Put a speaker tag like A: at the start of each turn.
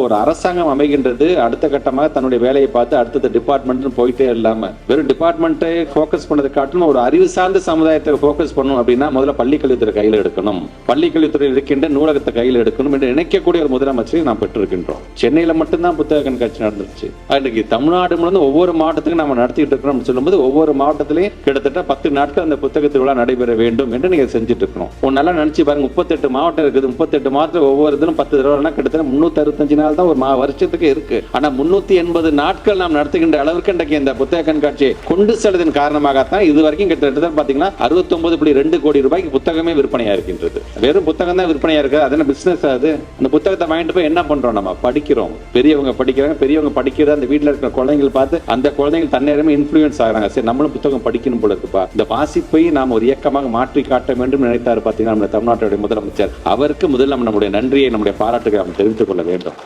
A: ஒரு அரசாங்கம் அமைகின்றது அடுத்த கட்டமாக தன்னுடைய வேலையை பார்த்து அடுத்தது டிபார்ட்மெண்ட் போயிட்டே இல்லாம வெறும் டிபார்ட்மெண்ட்டை ஃபோக்கஸ் பண்ணதை காட்டிலும் ஒரு அறிவு சார்ந்த சமுதாயத்தை ஃபோக்கஸ் பண்ணணும் அப்படின்னா முதல்ல பள்ளிக்கல்வித்துறை கையில் எடுக்கணும். பள்ளிக்கல்வித்துறை இருக்கின்ற நூலகத்தை கையில் எடுக்கணும் என்று நினைக்கக்கூடிய ஒரு முதலமைச்சரை நாம் பெற்றிருக்கின்றோம். சென்னையில மட்டும்தான் புத்தக கண்காட்சி நடந்துருச்சு. அன்றைக்கு தமிழ்நாடு முழுந்து ஒவ்வொரு மாவட்டத்துக்கும் நம்ம நடத்திட்டு இருக்கிறோம் அப்படின்னு சொல்லும்போது ஒவ்வொரு மாவட்டத்திலையும் கிட்டத்தட்ட பத்து நாட்கள் அந்த புத்தக திருவிழா நடைபெற வேண்டும் என்று நீங்க செஞ்சுட்டு இருக்கணும் நல்லா நினைச்சு பாருங்க முப்பத்தெட்டு மாவட்டம் இருக்குது. முப்பத்தெட்டு மாவட்டத்தில் ஒவ்வொரு இதுலும் பத்து தடவைனா கிட்டத்தட்ட முன்னூத்தி அறுபத்தஞ்சு நாள் தான் ஒரு மா வருஷத்துக்கு இருக்கு. ஆனா முன்னூத்தி எண்பது நாட்கள் நாம் நடத்துகின்ற அளவிற்கு இன்றைக்கு இந்த புத்தக கண்காட்சியை கொண்டு செல்வதன் காரணமாகத்தான் இது வரைக்கும் கிட்டத்தட்ட பாத்தீங்கன்னா அறுபத்தி ஒன்பது புள்ளி ரெண்டு கோடி ரூபாய்க்கு புத்தகமே விற்பனையா இருக்கின்றது. வெறும் புத்தகம் தான் விற்பனையா இருக்கு. அதென்ன பிசினஸ் அது? அந்த புத்தகத்தை வாங்கிட்டு போய் என்ன பண்றோம் நம்ம? படிக்கிறோம். பெரியவங்க படிக்கிறாங்க. பெரியவங்க படிக்கிறத அந்த வீட்டுல இருக்கிற குழந்தைகள் பார்த்து அந்த குழந்தைகள் தன்னேரமே இன்ஃபுளுன்ஸ் ஆகுறாங்க. சரி நம்மளும் புத்தகம் படிக்கணும் போல இருக்குப்பா. இந்த வாசிப்பை நாம் ஒரு இயக்கமாக மாற்றி காட்ட வேண்டும் நினைத்தார் பாத்தீங்கன்னா நம்ம தமிழ்நாட்டுடைய முதலமைச்சர். அவருக்கு முதல் நம்ம நம்முடைய நன்றியை நம்முடைய பாராட்டுகளை நாம் தெரிவித்துக் கொள்ள வேண்டும்.